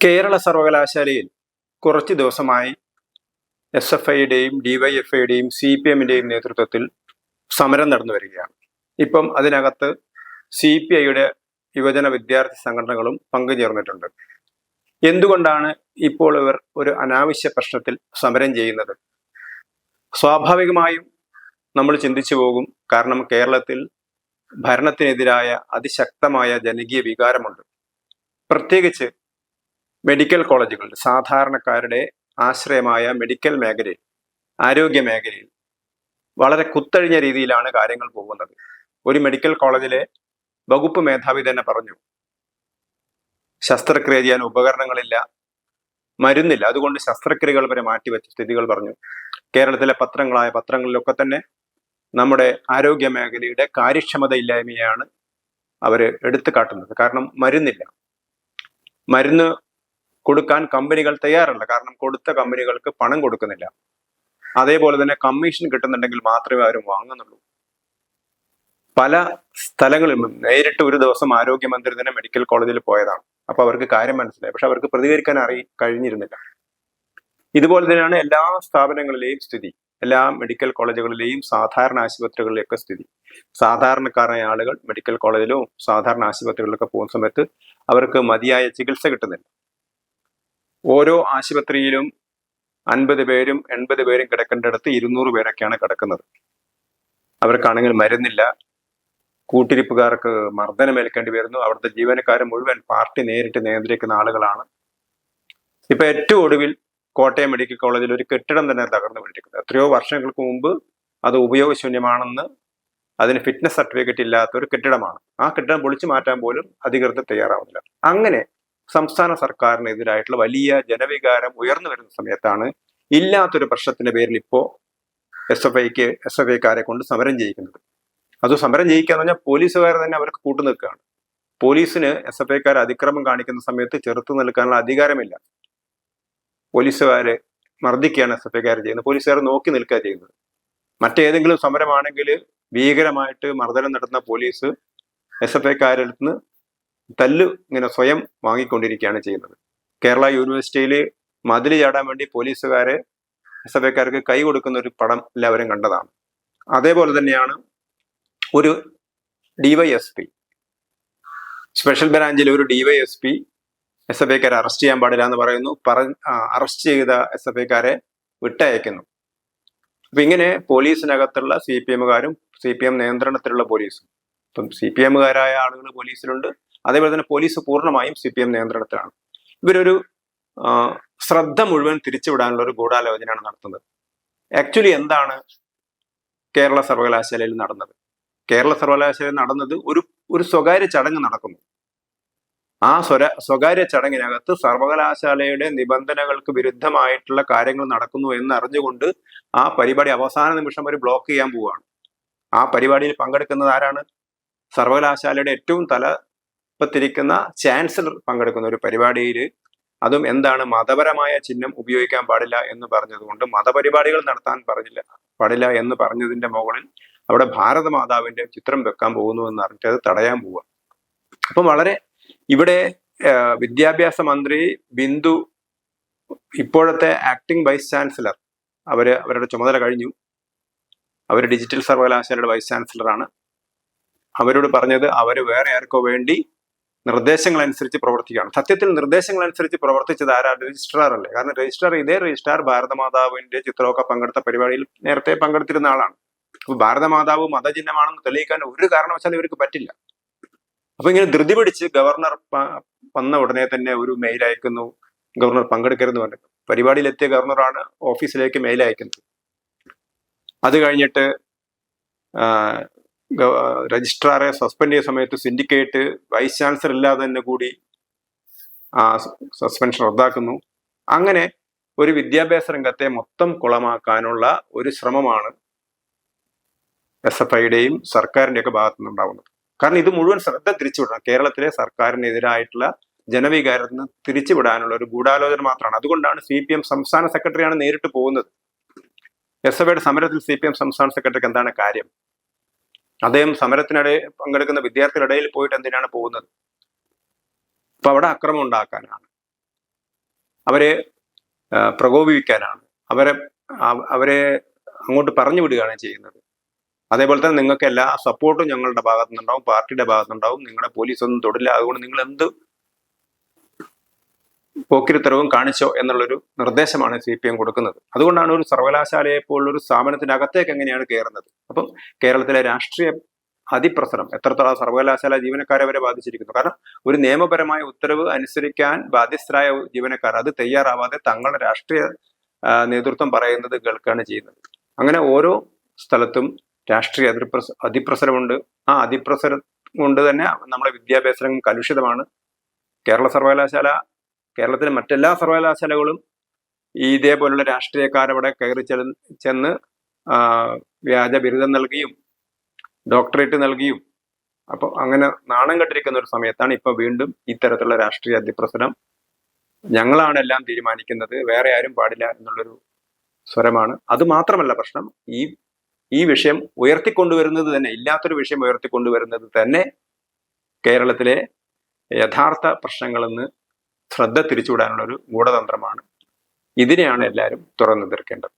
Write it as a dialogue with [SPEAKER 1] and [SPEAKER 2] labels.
[SPEAKER 1] കേരള സർവകലാശാലയിൽ കുറച്ച് ദിവസമായി എസ് എഫ് ഐയുടെയും ഡിവൈഎഫ് ഐയുടെയും സി പി എമ്മിന്റെയും നേതൃത്വത്തിൽ സമരം നടന്നു വരികയാണ്. ഇപ്പം അതിനകത്ത് സി പി ഐയുടെ യുവജന വിദ്യാർത്ഥി സംഘടനകളും പങ്കുചേർന്നിട്ടുണ്ട്. എന്തുകൊണ്ടാണ് ഇപ്പോൾ ഇവർ ഒരു അനാവശ്യ പ്രശ്നത്തിൽ സമരം ചെയ്യുന്നത്? സ്വാഭാവികമായും നമ്മൾ ചിന്തിച്ചു പോകും കാരണം കേരളത്തിൽ ഭരണത്തിനെതിരായ അതിശക്തമായ ജനകീയ വികാരമുണ്ട്. പ്രത്യേകിച്ച് മെഡിക്കൽ കോളേജുകൾ സാധാരണക്കാരുടെ ആശ്രയമായ മെഡിക്കൽ മേഖലയിൽ ആരോഗ്യ മേഖലയിൽ വളരെ കുത്തഴിഞ്ഞ രീതിയിലാണ് കാര്യങ്ങൾ പോകുന്നത്. ഒരു മെഡിക്കൽ കോളേജിലെ വകുപ്പ് മേധാവി തന്നെ പറഞ്ഞു ശസ്ത്രക്രിയ ചെയ്യാൻ ഉപകരണങ്ങളില്ല മരുന്നില്ല. അതുകൊണ്ട് ശസ്ത്രക്രിയകൾ വരെ മാറ്റിവെച്ച സ്ഥിതികൾ പറഞ്ഞു. കേരളത്തിലെ പത്രങ്ങളായ പത്രങ്ങളിലൊക്കെ തന്നെ നമ്മുടെ ആരോഗ്യ മേഖലയുടെ കാര്യക്ഷമത ഇല്ലായ്മയാണ് അവർ എടുത്തു കാട്ടുന്നത് കാരണം മരുന്നില്ല. മരുന്ന് കൊടുക്കാൻ കമ്പനികൾ തയ്യാറല്ല. കാരണം കൊടുത്ത കമ്പനികൾക്ക് പണം കൊടുക്കുന്നില്ല. അതേപോലെ തന്നെ കമ്മീഷൻ കിട്ടുന്നുണ്ടെങ്കിൽ മാത്രമേ അവരും വാങ്ങുന്നുള്ളൂ. പല സ്ഥലങ്ങളിലും നേരിട്ട് ഒരു ദിവസം ആരോഗ്യമന്ത്രി തന്നെ മെഡിക്കൽ കോളേജിൽ പോയതാണ്. അപ്പൊ അവർക്ക് കാര്യം മനസ്സിലായി. പക്ഷെ അവർക്ക് പ്രതികരിക്കാൻ അറി കഴിഞ്ഞിരുന്നില്ല. ഇതുപോലെ തന്നെയാണ് എല്ലാ സ്ഥാപനങ്ങളിലെയും സ്ഥിതി. എല്ലാ മെഡിക്കൽ കോളേജുകളിലെയും സാധാരണ ആശുപത്രികളിലെയൊക്കെ സ്ഥിതി. സാധാരണക്കാരായ ആളുകൾ മെഡിക്കൽ കോളേജിലോ സാധാരണ ആശുപത്രികളിലൊക്കെ പോകുന്ന സമയത്ത് അവർക്ക് മതിയായ ചികിത്സ കിട്ടുന്നില്ല. ഓരോ ആശുപത്രിയിലും അൻപത് പേരും എൺപത് പേരും കിടക്കേണ്ടടുത്ത് ഇരുന്നൂറ് പേരൊക്കെയാണ് കിടക്കുന്നത്. അവർക്കാണെങ്കിൽ മരുന്നില്ല. കൂട്ടിരിപ്പുകാർക്ക് മർദ്ദനമേൽക്കേണ്ടി വരുന്നു. അവിടുത്തെ ജീവനക്കാരെ മുഴുവൻ പാർട്ടി നേരിട്ട് നിയന്ത്രിക്കുന്ന ആളുകളാണ്. ഇപ്പൊ ഏറ്റവും ഒടുവിൽ കോട്ടയം മെഡിക്കൽ കോളേജിൽ ഒരു കെട്ടിടം തന്നെ തകർന്നു വീണിരിക്കുന്നത് എത്രയോ വർഷങ്ങൾക്ക് മുമ്പ് അത് ഉപയോഗശൂന്യമാണെന്ന് അതിന് ഫിറ്റ്നസ് സർട്ടിഫിക്കറ്റ് ഇല്ലാത്ത ഒരു കെട്ടിടമാണ്. ആ കെട്ടിടം പൊളിച്ചു മാറ്റാൻ പോലും അധികൃതർ തയ്യാറാവുന്നില്ല. അങ്ങനെ സംസ്ഥാന സർക്കാരിനെതിരായിട്ടുള്ള വലിയ ജനവികാരം ഉയർന്നു വരുന്ന സമയത്താണ് ഇല്ലാത്തൊരു പ്രശ്നത്തിന്റെ പേരിൽ ഇപ്പോ എസ് എഫ് ഐക്ക് എസ് എഫ് ഐക്കാരെ കൊണ്ട് സമരം ചെയ്യിക്കുന്നത്. അത് സമരം ചെയ്യിക്കുക എന്ന് പറഞ്ഞാൽ പോലീസുകാർ തന്നെ അവർക്ക് കൂട്ടു നിൽക്കുകയാണ്. പോലീസിന് എസ് എഫ് ഐക്കാർ അതിക്രമം കാണിക്കുന്ന സമയത്ത് ചെറുത്തു നിൽക്കാനുള്ള അധികാരമില്ല. പോലീസുകാര് മർദ്ദിക്കുകയാണ് എസ് എഫ് ഐക്കാർ ചെയ്യുന്നത്. പോലീസുകാർ നോക്കി നിൽക്കുക ചെയ്യുന്നത്. മറ്റേതെങ്കിലും സമരമാണെങ്കിൽ ഭീകരമായിട്ട് മർദ്ദനം നടത്തുന്ന പോലീസ് എസ് എഫ് ഐക്കാരിൽ നിന്ന് തല്ല് ഇങ്ങനെ സ്വയം വാങ്ങിക്കൊണ്ടിരിക്കുകയാണ് ചെയ്യുന്നത്. കേരള യൂണിവേഴ്സിറ്റിയിൽ മതിൽ ചാടാൻ വേണ്ടി പോലീസുകാരെ സഭക്കാർക്ക് കൈ കൊടുക്കുന്ന ഒരു പടം എല്ലാവരും കണ്ടതാണ്. അതേപോലെ തന്നെയാണ് ഒരു ഡിവൈഎസ്പി സ്പെഷ്യൽ ബ്രാഞ്ചിൽ ഒരു ഡിവൈഎസ്പി എസ് എഫ് ഐക്കാരെ അറസ്റ്റ് ചെയ്യാൻ പാടില്ല എന്ന് പറയുന്നു. പറ അറസ്റ്റ് ചെയ്ത എസ് എഫ് ഐക്കാരെ വിട്ടയക്കുന്നു. അപ്പൊ ഇങ്ങനെ പോലീസിനകത്തുള്ള സി പി എമ്മുകാരും സി പി എം നിയന്ത്രണത്തിലുള്ള പോലീസും ഇപ്പം സി പി എമ്മുകാരായ ആളുകൾ പോലീസിലുണ്ട്. അതേപോലെ തന്നെ പോലീസ് പൂർണമായും സി പി എം നിയന്ത്രണത്തിലാണ്. ഇവരൊരു ശ്രദ്ധ മുഴുവൻ തിരിച്ചുവിടാനുള്ള ഒരു ഗൂഢാലോചനയാണ് നടത്തുന്നത്. ആക്ച്വലി എന്താണ് കേരള സർവകലാശാലയിൽ നടന്നത്? കേരള സർവകലാശാലയിൽ നടന്നത് ഒരു ഒരു സ്വകാര്യ ചടങ്ങ് നടക്കുന്നു. ആ സ്വര സ്വകാര്യ ചടങ്ങിനകത്ത് സർവകലാശാലയുടെ നിബന്ധനകൾക്ക് വിരുദ്ധമായിട്ടുള്ള കാര്യങ്ങൾ നടക്കുന്നു എന്ന് അറിഞ്ഞുകൊണ്ട് ആ പരിപാടി അവസാന നിമിഷം വരെ ബ്ലോക്ക് ചെയ്യാൻ പോവുകയാണ്. ആ പരിപാടിയിൽ പങ്കെടുക്കുന്നത് ആരാണ്? സർവകലാശാലയുടെ ഏറ്റവും തലപ്പത്തിരിക്കുന്ന ചാൻസലർ പങ്കെടുക്കുന്ന ഒരു പരിപാടിയിൽ അതും എന്താണ് മതപരമായ ചിഹ്നം ഉപയോഗിക്കാൻ പാടില്ല എന്ന് പറഞ്ഞതുകൊണ്ട് മതപരിപാടികൾ നടത്താൻ പറഞ്ഞില്ല പാടില്ല എന്ന് പറഞ്ഞതിന്റെ മുകളിൽ അവിടെ ഭാരതമാതാവിന്റെ ചിത്രം വെക്കാൻ പോകുന്നു എന്ന് അറിഞ്ഞിട്ട് അത് തടയാൻ പോവുക അപ്പം വളരെ ഇവിടെ വിദ്യാഭ്യാസ മന്ത്രി ബിന്ദു ഇപ്പോഴത്തെ ആക്ടിംഗ് വൈസ് ചാൻസലർ അവർ അവരുടെ ചുമതല കഴിഞ്ഞു. അവർ ഡിജിറ്റൽ സർവകലാശാലയുടെ വൈസ് ചാൻസലറാണ് അവരോട് പറഞ്ഞത് അവർ വേറെ ആർക്കോ വേണ്ടി നിർദ്ദേശങ്ങൾ അനുസരിച്ച് പ്രവർത്തിക്കുകയാണ്. സത്യത്തിൽ നിർദ്ദേശങ്ങൾ അനുസരിച്ച് പ്രവർത്തിച്ചത് ആരാ? രജിസ്ട്രാർ അല്ലേ കാരണം രജിസ്ട്രാർ ഇതേ രജിസ്ട്രാർ ഭാരതമാതാവിന്റെ ചിത്രമൊക്കെ പങ്കെടുത്ത പരിപാടിയിൽ നേരത്തെ പങ്കെടുത്തിരുന്ന ആളാണ്. അപ്പൊ ഭാരതമാതാവ് മതചിഹ്നമാണെന്ന് തെളിയിക്കാൻ ഒരു കാരണവശാലും ഇവർക്ക് പറ്റില്ല. അപ്പൊ ഇങ്ങനെ ധൃതി പിടിച്ച് ഗവർണർ വന്ന ഉടനെ തന്നെ ഒരു മെയിൽ അയക്കുന്നു. ഗവർണർ പങ്കെടുക്കരുതെന്ന് പറഞ്ഞു. പരിപാടിയിലെത്തിയ ഗവർണറാണ് ഓഫീസിലേക്ക് മെയിൽ അയക്കുന്നത്. അത് കഴിഞ്ഞിട്ട് രജിസ്ട്രാറെ സസ്പെൻഡ് ചെയ്ത സമയത്ത് സിൻഡിക്കേറ്റ് വൈസ് ചാൻസലർ ഇല്ലാതെ തന്നെ കൂടി ആ സസ്പെൻഷൻ റദ്ദാക്കുന്നു. അങ്ങനെ ഒരു വിദ്യാഭ്യാസ രംഗത്തെ മൊത്തം കുളമാക്കാനുള്ള ഒരു ശ്രമമാണ് എസ് എഫ് ഐയുടെയും സർക്കാരിന്റെയൊക്കെ ഭാഗത്തു നിന്നുണ്ടാവുന്നത് കാരണം ഇത് മുഴുവൻ ശ്രദ്ധ തിരിച്ചുവിടണം. കേരളത്തിലെ സർക്കാരിനെതിരായിട്ടുള്ള ജനവികാരത്തിൽ നിന്ന് തിരിച്ചുവിടാനുള്ള ഒരു ഗൂഢാലോചന മാത്രമാണ്. അതുകൊണ്ടാണ് സി പി എം സംസ്ഥാന സെക്രട്ടറിയാണ് നേരിട്ട് പോകുന്നത്. എസ് എഫ് ഐയുടെ സമരത്തിൽ സി പി എം സംസ്ഥാന സെക്രട്ടറിക്ക് എന്താണ് കാര്യം? അദ്ദേഹം സമരത്തിനിടയിൽ പങ്കെടുക്കുന്ന വിദ്യാർത്ഥികളുടെ ഇടയിൽ പോയിട്ട് എന്തിനാണ് പോകുന്നത്? അപ്പൊ അവിടെ അക്രമം ഉണ്ടാക്കാനാണ്. അവരെ പ്രകോപിപ്പിക്കാനാണ്. അവരെ അവരെ അങ്ങോട്ട് പറഞ്ഞു വിടുകയാണ് ചെയ്യുന്നത്. അതേപോലെ തന്നെ നിങ്ങൾക്ക് എല്ലാ സപ്പോർട്ടും ഞങ്ങളുടെ ഭാഗത്തുനിന്നുണ്ടാവും പാർട്ടിയുടെ ഭാഗത്തുനിന്നുണ്ടാവും. നിങ്ങളുടെ പോലീസ് ഒന്നും തൊടില്ല. അതുകൊണ്ട് നിങ്ങൾ എന്ത് പോക്കിരിത്തരവും കാണിച്ചോ എന്നുള്ളൊരു നിർദ്ദേശമാണ് സി പി എം കൊടുക്കുന്നത്. അതുകൊണ്ടാണ് ഒരു സർവകലാശാലയെ പോലുള്ളൊരു സ്ഥാപനത്തിനകത്തേക്ക് എങ്ങനെയാണ് കയറുന്നത്? അപ്പം കേരളത്തിലെ രാഷ്ട്രീയ അതിപ്രസരം എത്രത്തോളം സർവകലാശാല ജീവനക്കാരെ വരെ ബാധിച്ചിരിക്കുന്നു? കാരണം ഒരു നിയമപരമായ ഉത്തരവ് അനുസരിക്കാൻ ബാധ്യസ്ഥരായ ജീവനക്കാർ അത് തയ്യാറാവാതെ തങ്ങളുടെ രാഷ്ട്രീയ നേതൃത്വം പറയുന്നത് കേൾക്കുകയാണ് ചെയ്യുന്നത്. അങ്ങനെ ഓരോ സ്ഥലത്തും രാഷ്ട്രീയ അതിപ്രസ അതിപ്രസരമുണ്ട്. ആ അതിപ്രസരം കൊണ്ട് തന്നെ നമ്മുടെ വിദ്യാഭ്യാസ കലുഷിതമാണ്. കേരള സർവകലാശാല കേരളത്തിലെ മറ്റെല്ലാ സർവകലാശാലകളും ഈ ഇതേപോലുള്ള രാഷ്ട്രീയക്കാരവിടെ കയറി ചെന്ന് വ്യാജ ബിരുദം നൽകിയും ഡോക്ടറേറ്റ് നൽകിയും അപ്പൊ അങ്ങനെ നാണം കെട്ടിരിക്കുന്ന ഒരു സമയത്താണ് ഇപ്പൊ വീണ്ടും ഇത്തരത്തിലുള്ള രാഷ്ട്രീയ അതിപ്രസരം. ഞങ്ങളാണ് എല്ലാം തീരുമാനിക്കുന്നത് വേറെ ആരും പാടില്ല എന്നുള്ളൊരു സ്വരമാണ്. അത് മാത്രമല്ല പ്രശ്നം ഈ ഈ വിഷയം ഉയർത്തിക്കൊണ്ടുവരുന്നത് തന്നെ ഇല്ലാത്തൊരു വിഷയം ഉയർത്തിക്കൊണ്ടുവരുന്നത് തന്നെ കേരളത്തിലെ യഥാർത്ഥ പ്രശ്നങ്ങളെന്ന് ശ്രദ്ധ തിരിച്ചുവിടാനുള്ള ഒരു ഗൂഢതന്ത്രമാണ്. ഇതിനെയാണ് എല്ലാവരും തുറന്നു തീർക്കേണ്ടത്